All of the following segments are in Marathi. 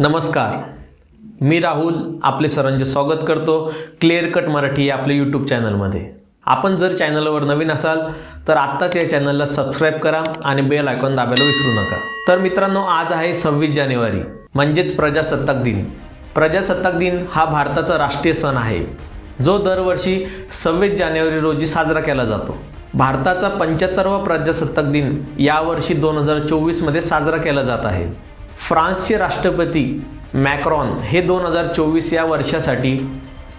नमस्कार. मी राहुल आपले सरांचे स्वागत करतो क्लिअर कट मराठी या आपल्या यूट्यूब चॅनलमध्ये आपण जर चॅनलवर नवीन असाल तर आत्ताच या चॅनलला सबस्क्राईब करा आणि बेल आयकॉन दाबायला विसरू नका. तर मित्रांनो आज आहे सव्वीस जानेवारी म्हणजेच प्रजासत्ताक दिन. प्रजासत्ताक दिन हा भारताचा राष्ट्रीय सण आहे. जो दरवर्षी सव्वीस जानेवारी रोजी साजरा केला जातो. भारताचा पंच्याहत्तरवा प्रजासत्ताक दिन यावर्षी दोन हजार चोवीसमध्ये साजरा केला जात आहे. फ्रान्सचे राष्ट्रपती मॅक्रॉन हे दोन हजार चोवीस या वर्षासाठी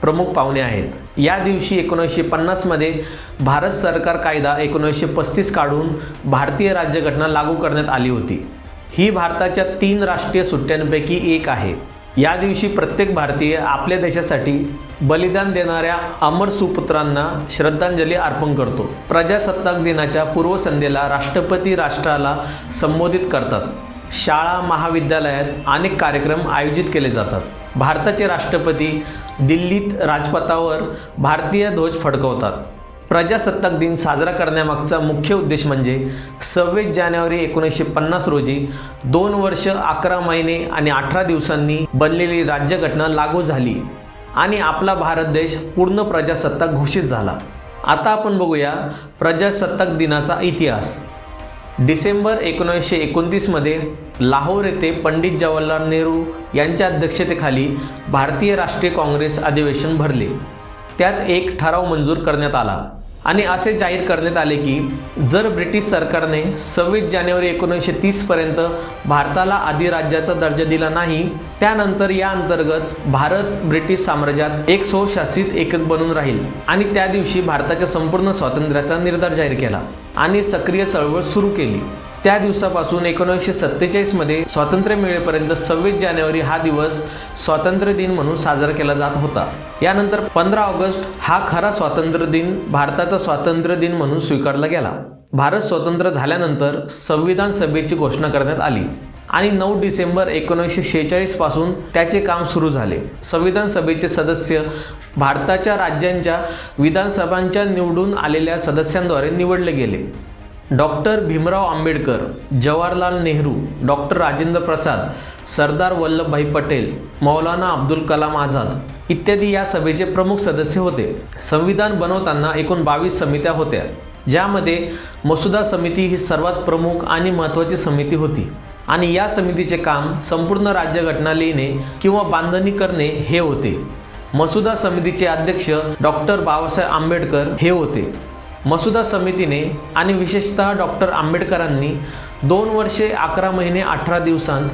प्रमुख पाहुणे आहेत. या दिवशी एकोणीसशे पन्नासमध्ये भारत सरकार कायदा एकोणीसशे पस्तीस काढून भारतीय राज्यघटना लागू करण्यात आली होती. ही भारताच्या तीन राष्ट्रीय सुट्ट्यांपैकी एक आहे. या दिवशी प्रत्येक भारतीय आपल्या देशासाठी बलिदान देणाऱ्या अमर सुपुत्रांना श्रद्धांजली अर्पण करतो. प्रजासत्ताक दिनाच्या पूर्वसंध्येला राष्ट्रपती राष्ट्राला संबोधित करतात. शाळा महाविद्यालयात अनेक कार्यक्रम आयोजित केले जातात. भारताचे राष्ट्रपती दिल्लीत राजपथावर भारतीय ध्वज फडकवतात. प्रजासत्ताक दिन साजरा करण्यामागचा मुख्य उद्देश म्हणजे सव्वीस जानेवारी एकोणीसशे पन्नास रोजी दोन वर्ष अकरा महिने आणि अठरा दिवसांनी बनलेली राज्यघटना लागू झाली आणि आपला भारत देश पूर्ण प्रजासत्ताक घोषित झाला. आता आपण बघूया प्रजासत्ताक दिनाचा इतिहास. डिसेंबर एकोणीसशे एकोणतीसमध्ये लाहोर येथे पंडित जवाहरलाल नेहरू यांच्या अध्यक्षतेखाली भारतीय राष्ट्रीय काँग्रेस अधिवेशन भरले. त्यात एक ठराव मंजूर करण्यात आला. आणि असे जाहीर करण्यात आले की जर ब्रिटिश सरकारने सव्वीस जानेवारी एकोणीसशे तीसपर्यंत भारताला अधिराज्याचा दर्जा दिला नाही त्यानंतर या अंतर्गत भारत ब्रिटिश साम्राज्यात एक स्वशासित एकक बनून राहील आणि त्या दिवशी भारताच्या संपूर्ण स्वातंत्र्याचा निर्धार जाहीर केला आणि सक्रिय चळवळ सुरू केली. त्या दिवसापासून एकोणीसशे सत्तेचाळीसमध्ये स्वातंत्र्य मिळेपर्यंत सव्वीस जानेवारी हा दिवस स्वातंत्र्य दिन म्हणून साजरा केला जात होता. यानंतर पंधरा ऑगस्ट हा खरा स्वातंत्र्य दिन भारताचा स्वातंत्र्य दिन म्हणून स्वीकारला गेला. भारत स्वतंत्र झाल्यानंतर संविधान सभेची घोषणा करण्यात आली आणि नऊ डिसेंबर एकोणीसशे शेहेचाळीसपासून त्याचे काम सुरू झाले. संविधान सभेचे सदस्य भारताच्या राज्यांच्या विधानसभांच्या निवडून आलेल्या सदस्यांद्वारे निवडले गेले. डॉक्टर भीमराव आंबेडकर जवाहरलाल नेहरू डॉक्टर राजेंद्र प्रसाद सरदार वल्लभभाई पटेल मौलाना अब्दुल कलाम आझाद इत्यादी या सभेचे प्रमुख सदस्य होते. संविधान बनवताना एकूण बावीस समित्या होत्या. ज्यामध्ये मसुदा समिती ही सर्वात प्रमुख आणि महत्त्वाची समिती होती. आणि या समितीचे काम संपूर्ण राज्यघटना लिहिणे किंवा बांधणी करणे हे होते. मसुदा समितीचे अध्यक्ष डॉक्टर बाबासाहेब आंबेडकर हे होते. मसुदा समितीने आणि विशेषतः डॉक्टर आंबेडकरांनी दोन वर्षे अकरा महिने अठरा दिवसांत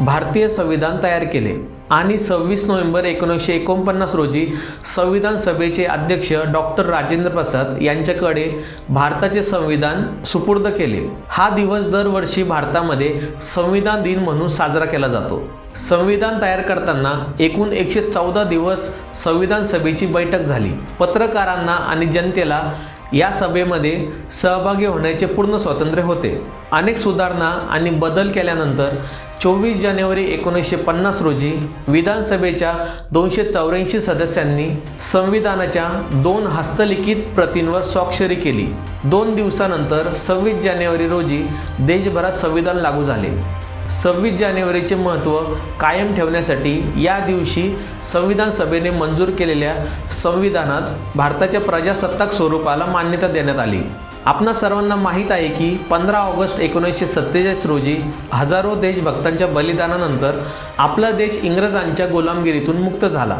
भारतीय संविधान तयार केले आणि सव्वीस नोव्हेंबर एकोणीसशे एकोणपन्नास रोजी संविधान सभेचे अध्यक्ष डॉक्टर राजेंद्र प्रसाद यांच्याकडे भारताचे संविधान सुपूर्द केले. हा दिवस दरवर्षी भारतामध्ये संविधान दिन म्हणून साजरा केला जातो. संविधान तयार करताना एकूण एकशे चौदा दिवस संविधान सभेची बैठक झाली. पत्रकारांना आणि जनतेला या सभेमध्ये सहभागी होण्याचे पूर्ण स्वातंत्र्य होते. अनेक सुधारणा आणि बदल केल्यानंतर चोवीस जानेवारी एकोणीसशे पन्नास रोजी विधानसभेच्या दोनशे चौऱ्याऐंशी सदस्यांनी संविधानाच्या दोन हस्तलिखित प्रतींवर स्वाक्षरी केली. दोन दिवसानंतर सव्वीस जानेवारी रोजी देशभरात संविधान लागू झाले. सव्वीस जानेवारीचे महत्त्व कायम ठेवण्यासाठी या दिवशी संविधान सभेने मंजूर केलेल्या संविधानात भारताच्या प्रजासत्ताक स्वरूपाला मान्यता देण्यात आली. आपणा सर्वांना माहीत आहे की पंधरा ऑगस्ट एकोणीसशे सत्तेचाळीस रोजी हजारो देशभक्तांच्या बलिदानानंतर आपला देश इंग्रजांच्या गुलामगिरीतून मुक्त झाला.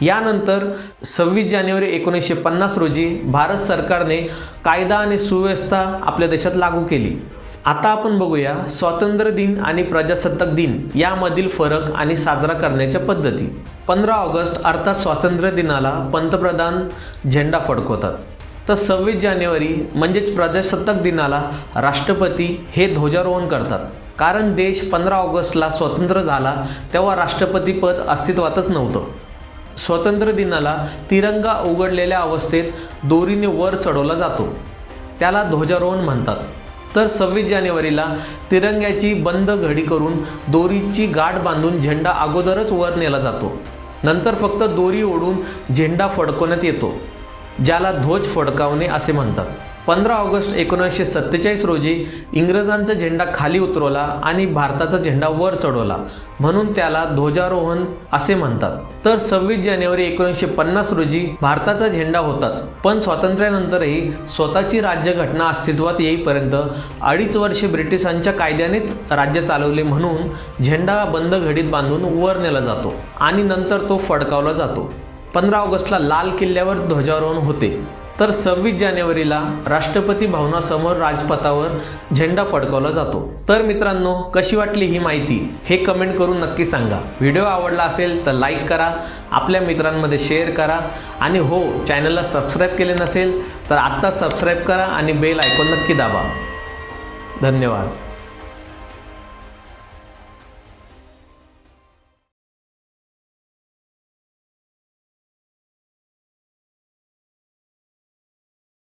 यानंतर सव्वीस जानेवारी एकोणीसशे पन्नास रोजी भारत सरकारने कायदा आणि सुव्यवस्था आपल्या देशात लागू केली. आता आपण बघूया स्वातंत्र्य दिन आणि प्रजासत्ताक दिन यामधील फरक आणि साजरा करण्याच्या पद्धती. पंधरा ऑगस्ट अर्थात स्वातंत्र्य दिनाला पंतप्रधान झेंडा फडकवतात. तर सव्वीस जानेवारी म्हणजेच प्रजासत्ताक दिनाला राष्ट्रपती हे ध्वजारोहण करतात. कारण देश पंधरा ऑगस्टला स्वतंत्र झाला तेव्हा राष्ट्रपतीपद अस्तित्वातच नव्हतं. स्वातंत्र्य दिनाला तिरंगा उघडलेल्या अवस्थेत दोरीने वर चढवला जातो. त्याला ध्वजारोहण म्हणतात. तर सव्वीस जानेवारीला तिरंग्याची बंद घडी करून दोरीची गाठ बांधून झेंडा अगोदरच वर नेला जातो. नंतर फक्त दोरी ओढून झेंडा फडकवण्यात येतो ज्याला ध्वज फडकावणे असे म्हणतात. पंधरा ऑगस्ट एकोणीसशे सत्तेचाळीस रोजी इंग्रजांचा झेंडा खाली उतरवला आणि भारताचा झेंडा वर चढवला. म्हणून त्याला ध्वजारोहण असे म्हणतात. तर सव्वीस जानेवारी एकोणीसशे पन्नास रोजी भारताचा झेंडा होताच. पण स्वातंत्र्यानंतरही स्वतःची राज्यघटना अस्तित्वात येईपर्यंत अडीच वर्षे ब्रिटिशांच्या कायद्यानेच राज्य चालवले म्हणून झेंडा बंद घडीत बांधून वर नेला जातो आणि नंतर तो फडकावला जातो. पंधरा ऑगस्टला लाल किल्ल्यावर ध्वजारोहण होते. तर सव्वीस जानेवारीला राष्ट्रपती भवनासमोर राजपथावर झेंडा फडकवला जातो. तर मित्रांनो कशी वाटली ही माहिती हे कमेंट करून नक्की सांगा. व्हिडिओ आवडला असेल तर लाईक करा आपल्या मित्रांमध्ये शेअर करा आणि हो चॅनलला सबस्क्राईब केले नसेल तर आत्ता सबस्क्राईब करा आणि बेल आयकॉन नक्की दाबा. धन्यवाद.